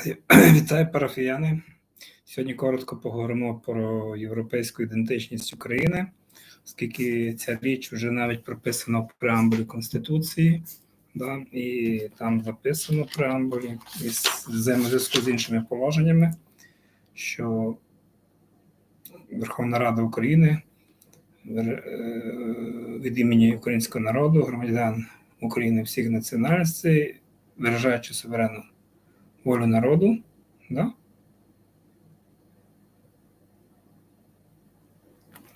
Вітаю, вітаю парафіяни. Сьогодні коротко поговоримо про європейську ідентичність України, оскільки ця річ вже навіть прописана в преамбулі Конституції, да, і там записано в преамбулі із взаємозв'язку з іншими положеннями, що Верховна Рада України е, від імені українського народу, громадян України всіх національностей, виражаючи суверенну волю народу, да?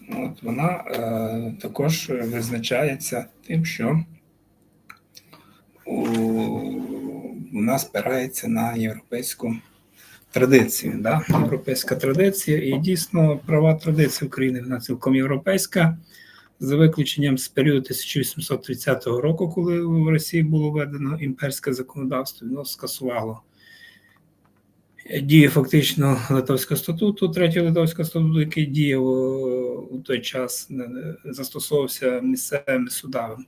От вона е, також визначається тим, що у, вона спирається на європейську традицію. Да? Європейська традиція, і дійсно права традиції України вона цілком європейська, за виключенням з періоду 1830 року, коли в Росії було введено імперське законодавство, воно скасувало діє фактично Литовського статуту, третього Литовського статуту, який діяв у той час, застосовувався місцевими судами.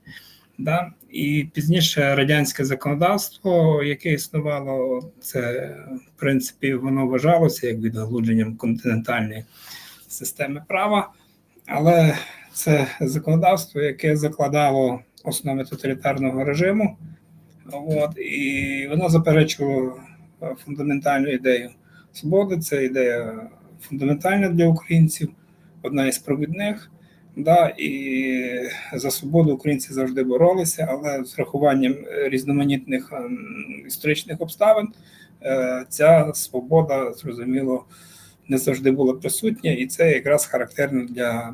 Да? І пізніше радянське законодавство, яке існувало, це в принципі воно вважалося як відгалудженням континентальної системи права, але це законодавство, яке закладало основи тоталітарного режиму, от, і воно заперечувало фундаментальну ідею свободи. Це ідея фундаментальна для українців, одна із провідних. Да, І за свободу українці завжди боролися, але з рахуванням різноманітних ем, історичних обставин е, ця свобода, зрозуміло, не завжди була присутня, і це якраз характерно для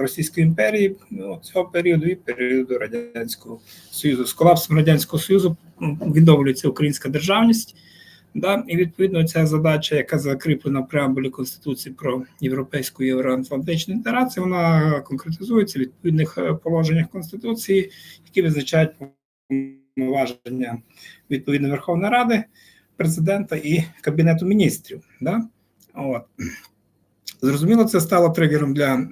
Російської імперії ну, цього періоду і періоду Радянського Союзу. З колапсом Радянського Союзу відновлюється українська державність. Да? І відповідно ця задача, яка закріплена в преамбулі Конституції про європейську євроатлантичну інтеграцію, вона конкретизується в відповідних е, положеннях Конституції, які визначають повноваження відповідно Верховної Ради, президента і Кабінету міністрів. Да? От. Зрозуміло, це стало тригером для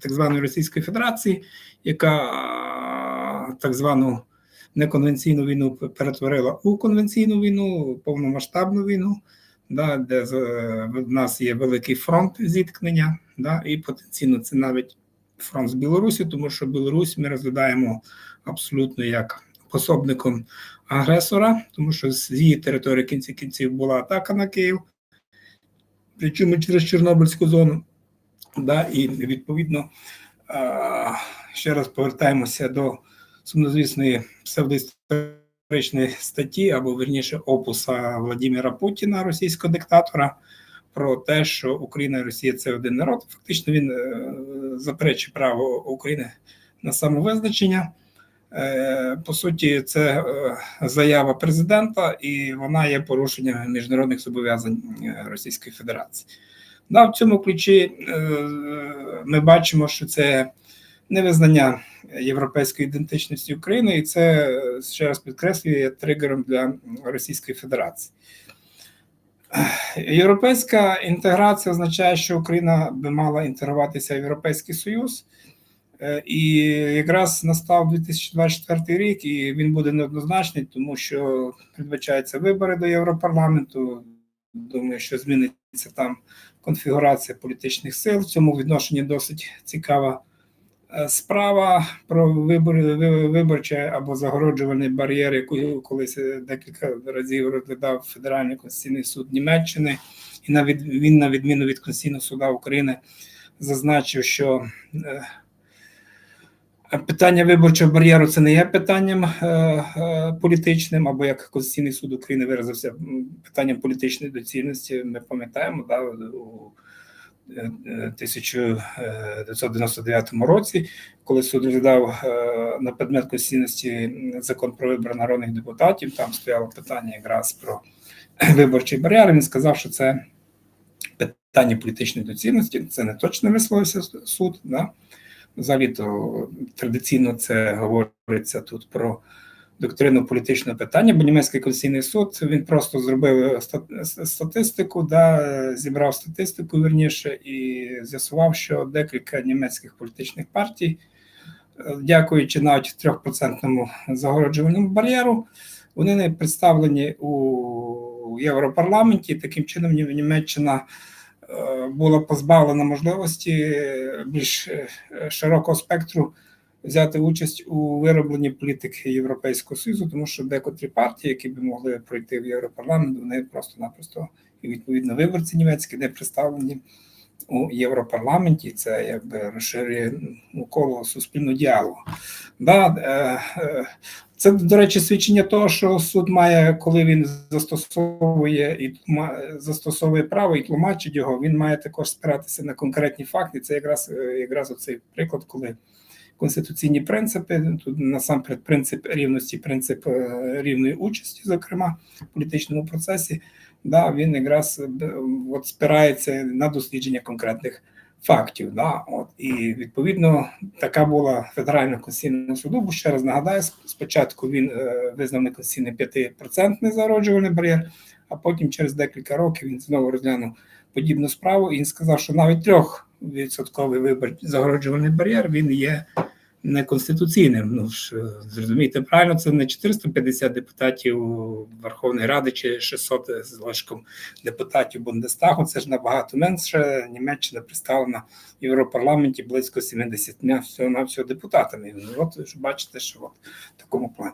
так званої Російської Федерації, яка так звану неконвенційну війну перетворила у конвенційну війну, повномасштабну війну, да, де в нас є великий фронт зіткнення, да, і потенційно це навіть фронт з Білорусі, тому що Білорусь ми розглядаємо абсолютно як пособником агресора, тому що з її території кінці кінців була атака на Київ, причому через Чорнобильську зону. Да, І відповідно ще раз повертаємося до сумнозвісної псевдоісторичної статті, або верніше опуса Владимира Путіна, російського диктатора, про те, що Україна і Росія це один народ. Фактично він е, заперечує право України на самовизначення. Е, по суті, це е, заява президента, і вона є порушенням міжнародних зобов'язань Російської Федерації. Да, в цьому ключі ми бачимо, що це невизнання європейської ідентичності України, і це ще раз підкреслює тригером для Російської Федерації. Європейська інтеграція означає, що Україна би мала інтегруватися в Європейський Союз, е, і якраз настав 2024 рік, і він буде неоднозначний, тому що передбачаються вибори до Європарламенту. Думаю, що зміниться там конфігурація політичних сил. В цьому відношенні досить цікава справа про вибори виборчі або загороджувальний бар'єр, яку колись декілька разів розглядав Федеральний конституційний суд Німеччини, і навіть він, на відміну від Конституційного суду України, зазначив, що е, питання виборчого бар'єру це не є питанням е, політичним, або як Конституційний суд України виразився питанням політичної доцільності. Ми пам'ятаємо да, у 1999 році, коли суд розглядав е, на предмет конституційності закон про вибори народних депутатів, там стояло питання якраз про виборчий бар'єр. Він сказав, що це питання політичної доцільності, це не точно висловився суд. Да? Взагалі то традиційно це говориться тут про доктрину політичного питання, бо німецький конституційний суд він просто зробив статистику, да, зібрав статистику верніше і з'ясував, що декілька німецьких політичних партій, е, дякуючи навіть трьохпроцентному загороджувальному бар'єру, вони не представлені у Європарламенті. Таким чином Німеччина е, була позбавлена можливості більш е, широкого спектру взяти участь у виробленні політики Європейського Союзу, тому що декотрі партії, які би могли пройти в Європарламент, вони просто-напросто і відповідно виборці німецькі не представлені у Європарламенті. Це якби розширює ну, коло суспільного діалогу. Да, е, е, це, до речі, свідчення того, що суд має, коли він застосовує і застосовує право і тлумачить його, він має також спиратися на конкретні факти. Це якраз е, якраз оцей приклад, коли конституційні принципи, тут насамперед принцип рівності, принцип е, рівної участі, зокрема в політичному процесі, да, він якраз е, от спирається на дослідження конкретних фактів. Да, от, і відповідно така була Федеральна конституційного суду, бо ще раз нагадаю, спочатку він е, визнав неконституційний 5% зароджувальний бар'єр, а потім через декілька років він знову розглянув подібну справу. І сказав, що навіть 3% вибор загороджувальний бар'єр він є неконституційним. Ну ж е, зрозумійте правильно, це не 450 депутатів Верховної Ради чи 600 з лишком депутатів Бундестагу. Це ж набагато менше. Німеччина представлена в Європарламенті близько 70 всього на всього депутатами. От ж бачите, що от в такому плані.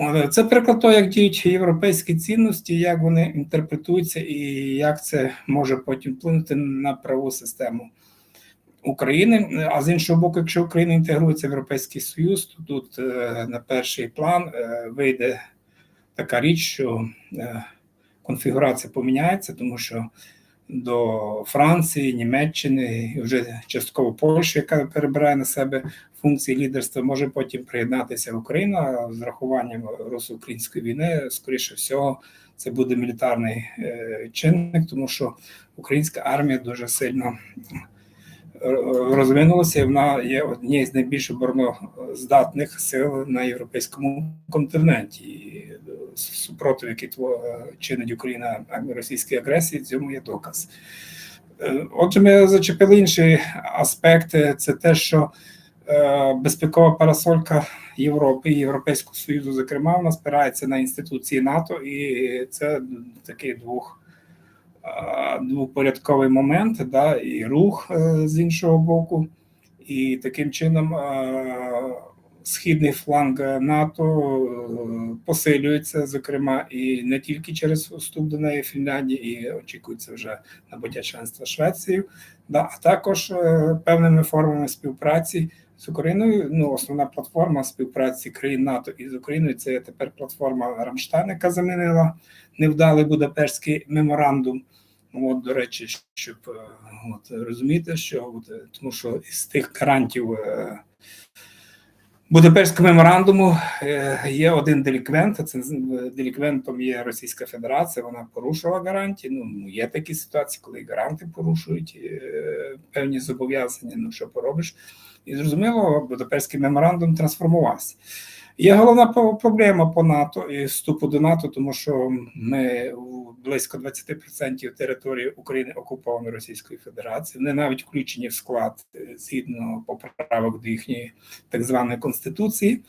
От, Це приклад того, як діють європейські цінності, як вони інтерпретуються і як це може потім вплинути на правову систему України. А з іншого боку, якщо Україна інтегрується в Європейський Союз, то тут е, на перший план е, вийде така річ, що е, конфігурація поміняється, тому що до Франції, Німеччини і вже частково Польщі, яка перебирає на себе функції лідерства, може потім приєднатися Україна з рахуванням русско-української війни. Скоріше всього, це буде мілітарний е, чинник, тому що українська армія дуже сильно е, розвинулася, і вона є однією з найбільш обороноздатних сил на європейському континенті. І е, супротив, який тво- чинить Україна російській агресії, цьому є доказ. Е, Отже, ми зачепили інші аспекти. Це те, що е, безпекова парасолька Європи і Європейського Союзу, зокрема, вона спирається на інституції НАТО, і це такий двох. е, Двопорядковий момент, да, і рух е, з іншого боку, і таким чином е, східний фланг НАТО е, посилюється, зокрема, і не тільки через вступ до неї Фінляндії, і очікується вже набуття членства Швеції, да, а також е, певними формами співпраці з Україною. Ну, основна платформа співпраці країн НАТО із Україною це тепер платформа Рамштайн, яка замінила невдалий Будапештський меморандум. От, до речі, щоб е, от, розуміти, що от, тому що із тих гарантів Будапештського меморандуму е, є один деліквент. Це е, деліквентом є Російська Федерація. Вона порушила гарантії. Ну є такі ситуації, коли гаранти порушують е, певні зобов'язання. Ну що поробиш? І зрозуміло, Будапештський меморандум трансформувався. Є головна проблема по НАТО і вступу до НАТО, тому що ми близько 20% території України окуповано Російською Федерацією. Вони навіть включені в склад е, згідно поправок до їхньої так званої конституції.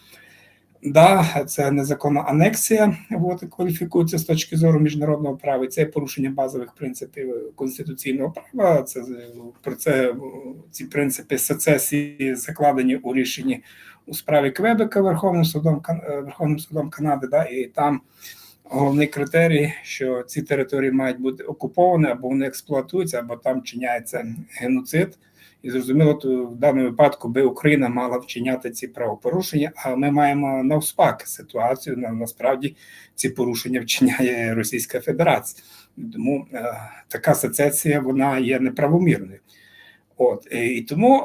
Да, це незаконна анексія, от, кваліфікується з точки зору міжнародного права. і Це порушення базових принципів конституційного права. Це про це ці принципи сецесії закладені у рішенні у справі Квебека Верховним судом е, Верховним судом Канади. Да, і там головний критерій, що ці території мають бути окуповані або вони експлуатуються, або там вчиняється геноцид. І зрозуміло, то в даному випадку би Україна мала вчиняти ці правопорушення, а ми маємо навспак ситуацію. На насправді ці порушення вчиняє Російська Федерація. Тому е, така асоціація вона є неправомірною. От і, тому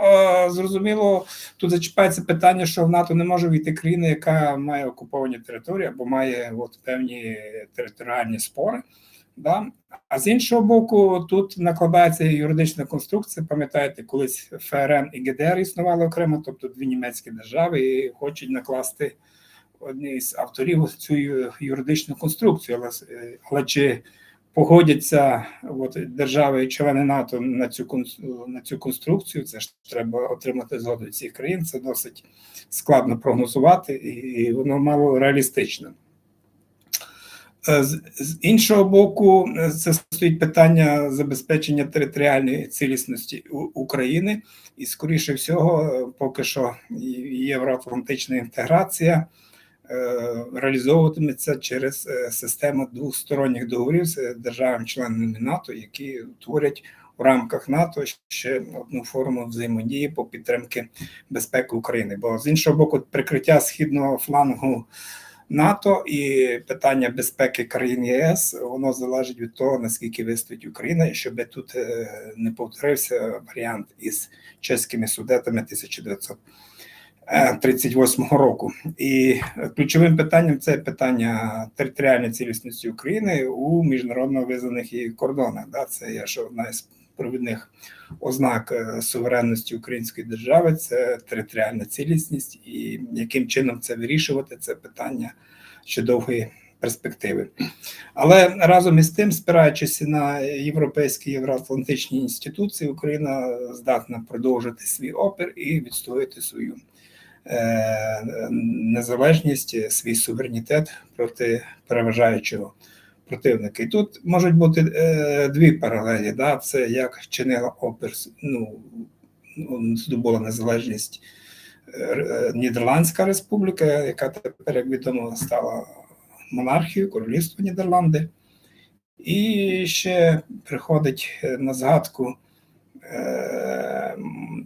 зрозуміло, тут зачіпається питання, що в НАТО не може війти країна, яка має окуповані території або має от, певні територіальні спори. Да? А з іншого боку, тут накладається юридична конструкція. Пам'ятаєте, колись ФРН і ГДР існували окремо, тобто дві німецькі держави, і хочуть накласти одні з авторів цю юридичну конструкцію. Але, е, але чи погодяться от, держави і члени НАТО на цю на цю конструкцію? Це ж треба отримати згоду цих країн. Це досить складно прогнозувати, і, воно мало реалістично. Е, З, іншого боку, це стоїть питання забезпечення територіальної цілісності України, і скоріше всього, поки що євроатлантична інтеграція реалізовуватиметься через е, систему двосторонніх договорів з державами-членами НАТО, які творять у рамках НАТО ще одну форму взаємодії по підтримки безпеки України. Бо з іншого боку, прикриття східного флангу. НАТО і питання безпеки країн ЄС воно залежить від того, наскільки вистоїть Україна, і щоб тут е, не повторився варіант із чеськими судетами 1938 року. І ключовим питанням це питання територіальної цілісності України у міжнародно визнаних її кордонах. Да, це є що одна із провідних ознак е, суверенності української держави це територіальна цілісність, і яким чином це вирішувати, це питання ще довгої перспективи. Але разом із тим, спираючись на європейські євроатлантичні інституції, Україна здатна продовжити свій опір і відстояти свою е, незалежність, свій суверенітет проти переважаючого противника. І тут можуть бути е, дві паралелі. Да? Це як чинила опір, ну, ну, здобула незалежність е, Нідерландська республіка, яка тепер, як відомо, стала монархією, королівство Нідерланди. І ще приходить на згадку е,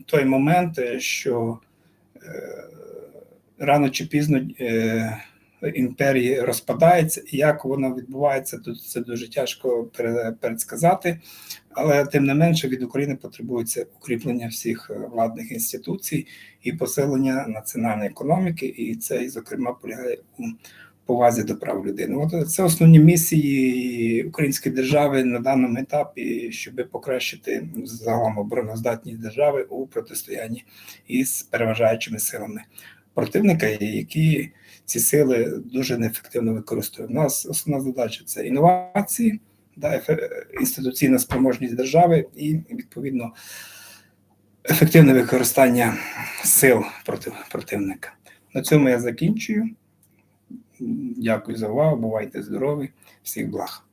той момент, що е, рано чи пізно е, імперії розпадається, і як воно відбувається, тут це дуже тяжко пере- передсказати. Але тим не менше від України потребується укріплення всіх е, владних інституцій і посилення національної економіки, і це, зокрема, полягає у повазі до прав людини. От це основні місії української держави на даному етапі, щоб покращити загалом обороноздатність держави у протистоянні із переважаючими силами противника, які ці сили дуже неефективно використовують. У нас основна задача це інновації, да, інституційна спроможність держави і відповідно ефективне використання сил проти противника. На цьому я закінчую. Дякую за увагу. Бувайте здорові, всіх благ.